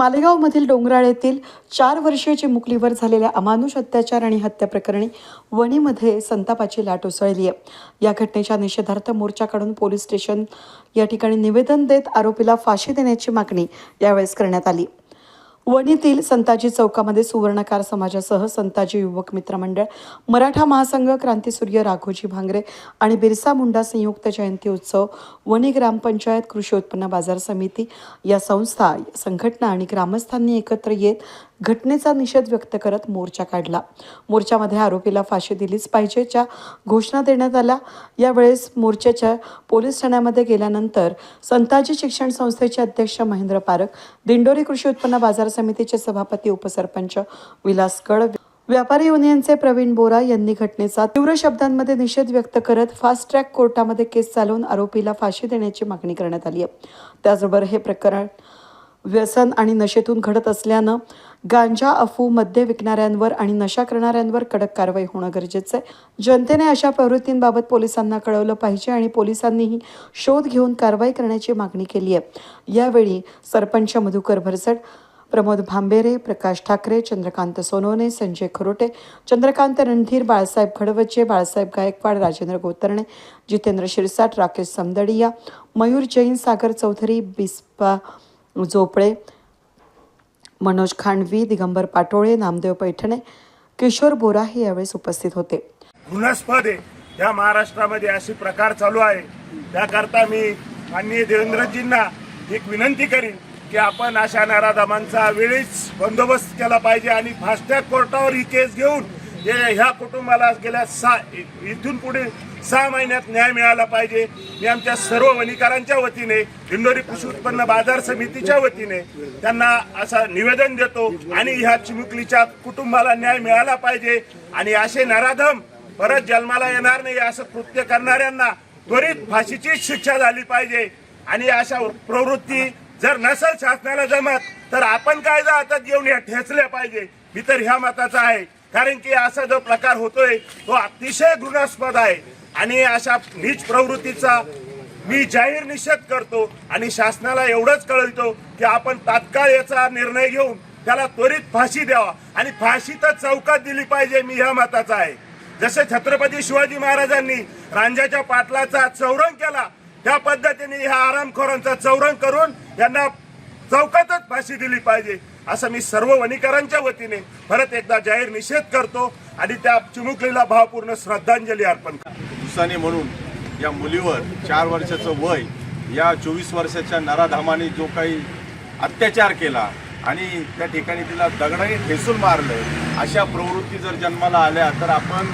मालेगावमधील डोंगराळ येथील चार वर्षीय चिमुकलीवर झालेल्या अमानुष अत्याचार आणि हत्या प्रकरणी वणीमध्ये संतापाची लाट उसळली आहे. या घटनेच्या निषेधार्थ मोर्चाकडून पोलीस स्टेशन या ठिकाणी निवेदन देत आरोपीला फाशी देण्याची मागणी यावेळेस करण्यात आली. वणीतील संताजी चौकामध्ये सुवर्णकार समाजासह संताजी युवक मित्र मंडळ मराठा महासंघ क्रांतीसूर्य राघोजी भांगरे आणि बिरसा मुंडा संयुक्त जयंती उत्सव वणी ग्रामपंचायत कृषी उत्पन्न बाजार समिती या संस्था संघटना आणि ग्रामस्थांनी एकत्र येत घटनेचा निषेध व्यक्त करत मोर्चा काढला. मोर्चामध्ये आरोपीला फाशी दिलीच पाहिजेच्या घोषणा देण्यात आल्या. यावेळेस मोर्चाच्या पोलीस ठाण्यामध्ये गेल्यानंतर संताजी शिक्षण संस्थेचे अध्यक्ष महेंद्र पारख दिंडोरी कृषी उत्पन्न बाजार समितीचे सभापती उपसरपंच विलास कड व्यापारी युनियनचे प्रवीण बोरा यांनी घटनेचा तीव्र शब्दांमध्ये निषेध व्यक्त करत फास्ट ट्रॅक कोर्टामध्ये केस चालवून आरोपीला फाशी देण्याची मागणी करण्यात आली आहे. त्याचबरोबर हे प्रकरण व्यसन आणि नशेतून घडत असल्यानं गांजा अफू मद्य विकणाऱ्यांवर आणि नशा करणाऱ्यांवर कडक कारवाई होणं गरजेचं आहे. जनतेने अशा प्रवृत्तींबाबत पोलिसांना कळवलं पाहिजे आणि पोलिसांनीही शोध घेऊन कारवाई करण्याची मागणी केली आहे. यावेळी सरपंच मधुकर भरसट प्रमोद भांबेरे प्रकाश ठाकरे चंद्रकांत सोनवणे संजय खरोटे चंद्रकांत रणधीर बाळासाहेब खडवचे बाळासाहेब गायकवाड राजेंद्र गोतरणे जितेंद्र शिरसाट राकेश समदडिया मयूर जैन सागर चौधरी बिस्पा झोपडे मनोज खांडवी दिगंबर पाटोळे नामदेव पैठणे किशोर बोरा हे यावेळेस उपस्थित होते. घृणास्पद आहे या महाराष्ट्रामध्ये असे प्रकार चालू आहे. त्याकरता मी माननीय देवेंद्रजींना एक विनंती करीन की आपण अशा नाराधामांचा वेळीच बंदोबस्त केला पाहिजे आणि फास्टॅग कोर्टावर ही केस घेऊन ह्या कुटुंबाला गेल्या सहा इथून पुढे सहा महिन्यात न्याय मिळाला पाहिजे. मी आमच्या सर्व वणीकरांच्या वतीने दिंडोरी कृषी उत्पन्न बाजार समितीच्या वतीने त्यांना असं निवेदन देतो आणि ह्या चिमुकलीच्या कुटुंबाला न्याय मिळाला पाहिजे. आणि असे नराधम परत जन्माला येणार नाही असं कृत्य करणाऱ्यांना त्वरित फाशीची शिक्षा झाली पाहिजे. आणि अशा प्रवृत्ती जर नसेल शासनाला जमत तर आपण कायदा हातात घेऊन या ठेचल्या पाहिजे. मी तर ह्या मताचा आहे. कारण की असा जो प्रकार होतोय तो अतिशय घृणास्पद आहे. आणि अशा नीच प्रवृत्तीचा मी जाहीर निषेध करतो आणि शासनाला एवढंच कळवितो की आपण तात्काळ याचा निर्णय घेऊन त्याला त्वरित फाशी द्यावा. आणि फाशी तर चौकात दिली पाहिजे मी ह्या मताचा आहे. जसे छत्रपती शिवाजी महाराजांनी रांजाच्या पाटलाचा चौरंग केला त्या पद्धतीने ह्या आरामखोरांचा चौरंग करून यांना चौकातच फाशी दिली पाहिजे असं मी सर्व वणीकरांच्या वतीने परत एकदा जाहीर निषेध करतो आणि त्या चिमुकलीला भावपूर्ण श्रद्धांजली अर्पण करतो. दिवसाने म्हणून या मुलीवर चार वर्षाचं वय या चोवीस वर्षाच्या नराधामाने जो काही अत्याचार केला आणि त्या ठिकाणी तिला दगडाने ठेसून मारलं अशा प्रवृत्ती जर जन्माला आल्या तर आपण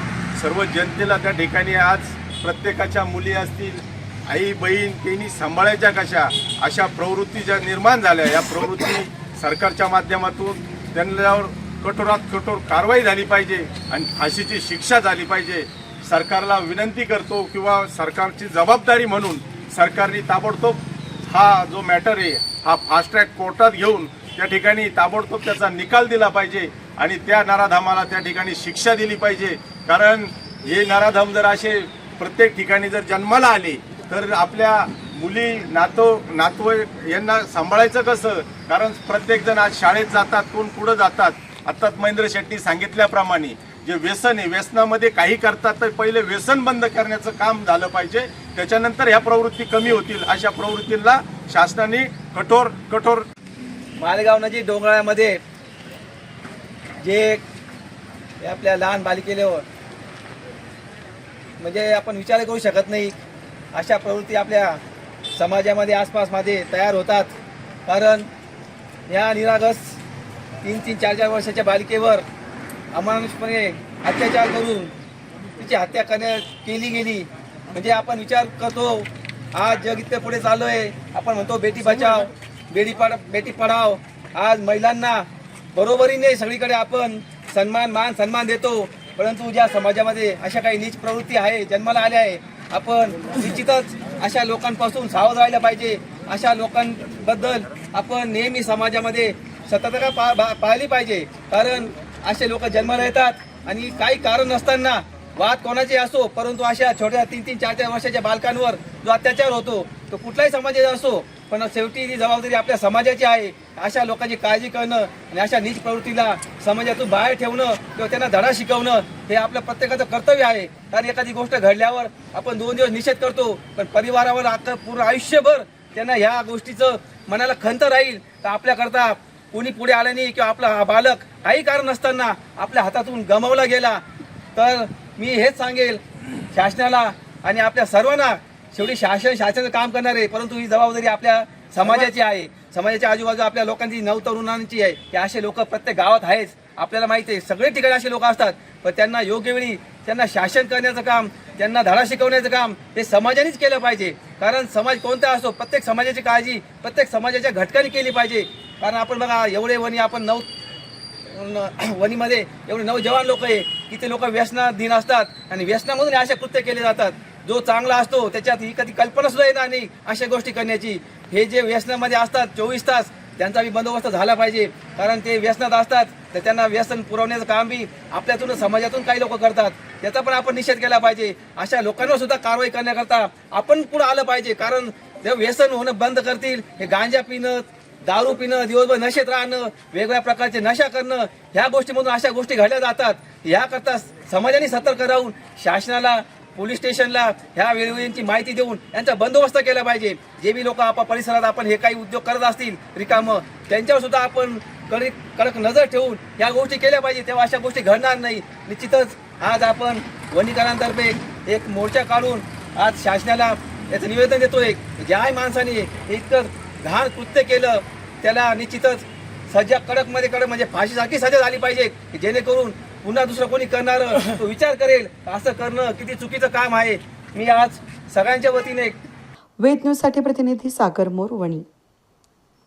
सर्व जनतेला त्या ठिकाणी आज प्रत्येकाच्या मुली असतील आई बहीण त्यांनी सांभाळायच्या कशा अशा प्रवृत्ती ज्या निर्माण झाल्या या प्रवृत्ती सरकारच्या माध्यमातून त्यांच्यावर कठोरात कठोर कारवाई झाली पाहिजे आणि फाशीची शिक्षा झाली पाहिजे. सरकारला विनंती करतो किंवा सरकारची जबाबदारी म्हणून सरकारने ताबडतोब हा जो मॅटर आहे हा फास्ट ट्रॅक कोर्टात घेऊन त्या ठिकाणी ताबडतोब त्याचा निकाल दिला पाहिजे आणि त्या नराधामाला त्या ठिकाणी शिक्षा दिली पाहिजे. कारण हे नराधाम जर असे प्रत्येक ठिकाणी जर जन्माला आले तर आपल्या मुली नातो नातव यांना सांभाळायचं कसं? कारण प्रत्येकजण आज शाळेत जातात कोण पुढं जातात? आत्ताच महेंद्र शेट्टी सांगितल्याप्रमाणे जे व्यसन आहे व्यसनामध्ये काही करतात तर पहिले व्यसन बंद करण्याचं काम झालं पाहिजे. त्याच्यानंतर ह्या प्रवृत्ती कमी होतील. अशा प्रवृत्तींना शासनाने कठोर कठोर मालेगाव नजीक डोंगराळ्यामध्ये जे आपल्या लहान बालिकेवर म्हणजे आपण विचार करू शकत नाही. अशा प्रवृत्ती आपल्या समाजामध्ये आसपासमध्ये तयार होतात. कारण या निरागस तीन तीन चार चार वर्षाच्या बालिकेवर अमानुषपणे अत्याचार करून तिची हत्या करण्यात केली गेली. म्हणजे आपण विचार करतो आज जग इतकं पुढे चालू आहे आपण म्हणतो बेटी बचाव बेटी पढ बेटी पढाव आज महिलांना बरोबरीने सगळीकडे आपण सन्मान मान सन्मान देतो. परंतु ज्या समाजामध्ये अशा काही नीच प्रवृत्ती आहे जन्माला आल्या आहे आपण निश्चितच अशा लोकांपासून सावध राहिलं पाहिजे. अशा लोकांबद्दल आपण नेहमी समाजामध्ये सतर्कता पा पाहिली पाहिजे. कारण असे लोक जन्माला येतात. आणि काही कारण नसताना वाद कोणाचे असो परंतु अशा छोट्या तीन तीन चार चार वर्षाच्या बालकांवर जो अत्याचार होतो तो कुठलाही समाजाचा असो पण शेवटी ही जबाबदारी आपल्या समाजाची आहे. अशा लोकांची काळजी करणं आणि अशा नीच प्रवृत्तीला समाजातून बाहेर ठेवणं किंवा त्यांना धडा शिकवणं हे आपलं प्रत्येकाचं कर्तव्य आहे. कारण एखादी गोष्ट घडल्यावर आपण दोन दिवस निषेध करतो पण परिवारावर आता पूर्ण आयुष्यभर त्यांना ह्या गोष्टीचं मनाला खंत राहील. तर आपल्याकरता कोणी पुढे आलं नाही किंवा आपला हा बालक काही कारण नसताना आपल्या हातातून गमावला गेला. तर मी हेच सांगेल शासनाला आणि आपल्या सर्वांना शेवटी शासन शासनाचं काम करणार आहे परंतु ही जबाबदारी आपल्या समाजाची आहे. समाजाच्या आजूबाजू आपल्या लोकांची नवतरुणांची आहे. की असे लोक प्रत्येक गावात आहेच. आपल्याला माहिती आहे सगळे ठिकाणी असे लोक असतात. पण त्यांना योग्य वेळी त्यांना शासन करण्याचं काम त्यांना धडा शिकवण्याचं काम हे समाजानेच केलं पाहिजे. कारण समाज कोणता असो प्रत्येक समाजाची काळजी प्रत्येक समाजाच्या घटकांनी केली पाहिजे. कारण आपण बघा एवढे वणी आपण नऊ वनीमध्ये वणीमध्ये एवढे नवजवान लोक आहे की ते लोक व्यसनाधीन असतात आणि व्यसनामधून अशा असे कृत्य केले जातात. जो चांगला असतो त्याच्यात ही कधी कल्पना सुद्धा येणार नाही अशा गोष्टी करण्याची. हे जे व्यसनामध्ये असतात चोवीस तास त्यांचा बी बंदोबस्त झाला पाहिजे. कारण ते व्यसनात असतात तर त्यांना व्यसन पुरवण्याचं काम बी आपल्यातून समाजातून काही लोक करतात. त्याचा पण आपण निषेध केला पाहिजे. अशा लोकांवर सुद्धा कारवाई करण्याकरता आपण पुढे आलं पाहिजे. कारण ते व्यसन होणं बंद करतील हे गांजा पिणं दारू पिणं दिवसभर नशेत राहणं वेगवेगळ्या प्रकारचे नशा करणं ह्या गोष्टीमधून अशा गोष्टी घडल्या जातात. याकरता समाजाने सतर्क राहून शासनाला पोलीस स्टेशनला ह्या वेळोवेळींची माहिती देऊन यांचा बंदोबस्त केला पाहिजे. जे बी लोक आपल्या परिसरात आपण हे काही उद्योग करत असतील रिकामं त्यांच्यावर सुद्धा आपण कडक कडक नजर ठेवून या गोष्टी केल्या पाहिजे. तेव्हा अशा गोष्टी घडणार नाही. निश्चितच आज आपण वनीकरांतर्फे एक मोर्चा काढून आज शासनाला याचं निवेदन देतोय. ज्या माणसाने हे इतकं घाण कृत्य केलं त्याला निश्चितच सजा कडकमध्ये कडक म्हणजे फाशीसारखी सजा झाली पाहिजे की जेणेकरून पुन्हा दुसरं कोणी करणार तो विचार करेल असं करणं किती चुकीचं काम आहे. मी आज सगळ्यांच्या वतीने वेद न्यूजसाठी प्रतिनिधी सागर मोर वणी